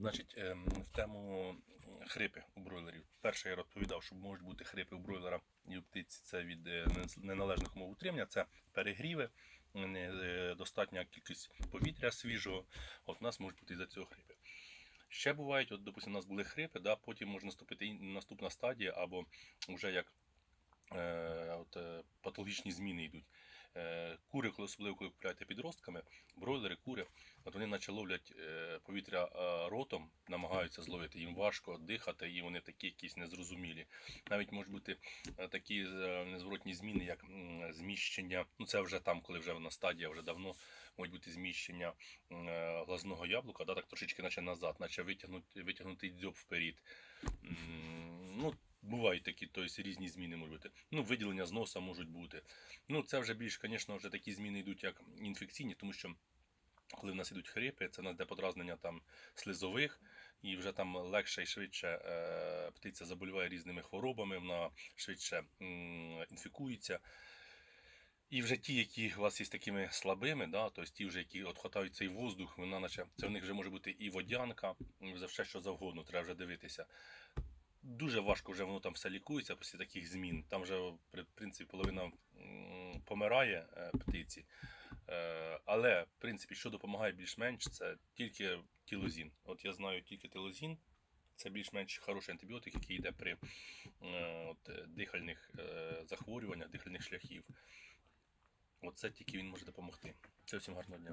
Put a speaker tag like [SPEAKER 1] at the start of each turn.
[SPEAKER 1] Значить, ем, в тему хрипи у бройлерів. Перше я розповідав, що можуть бути хрипи у бройлера і у птиці. Це від е, неналежних умов утримання, це перегріви, недостатня кількість повітря свіжого. От у нас можуть бути із-за цього хрипи. Ще бувають, от, допустимо, у нас були хрипи, да, потім може наступити наступна стадія, або вже як е, от, е, патологічні зміни йдуть. Е, кури, коли особливо коли купляєте підростками, бройлери, кури, от вони наче ловлять е, повітря е, ротом, намагаються зловити. Їм важко дихати, і вони такі якісь незрозумілі. Навіть можуть бути такі незворотні зміни, як зміщення. Ну це вже там, коли вже на стадія, вже давно можуть бути зміщення глазного яблука, да, так трошечки наче назад, наче витягнути, витягнутий дзьоб вперед. Ну, такі, тобто різні зміни можуть бути. Ну, виділення з носа можуть бути. Ну, це вже більш, звісно, вже такі зміни йдуть як інфекційні, тому що коли в нас йдуть хрипи, це в нас де подразнення там слизових, і вже там легше і швидше е, птиця заболіває різними хворобами, вона швидше м, інфікується. І вже ті, які у вас є такими слабими, да, тобто ті, вже, які от хватають цей воздух, вона наче це в них вже може бути і водянка, за все, що завгодно, треба вже дивитися. Дуже важко вже воно там все лікується після таких змін. Там вже, в принципі, половина помирає е, птиці. Е, Але, в принципі, що допомагає більш-менш, це тільки тілозін. От я знаю тільки тілозін. Це більш-менш хороший антибіотик, який йде при е, от, дихальних захворюваннях, дихальних шляхів. Оце тільки він може допомогти. Це всім гарного дня.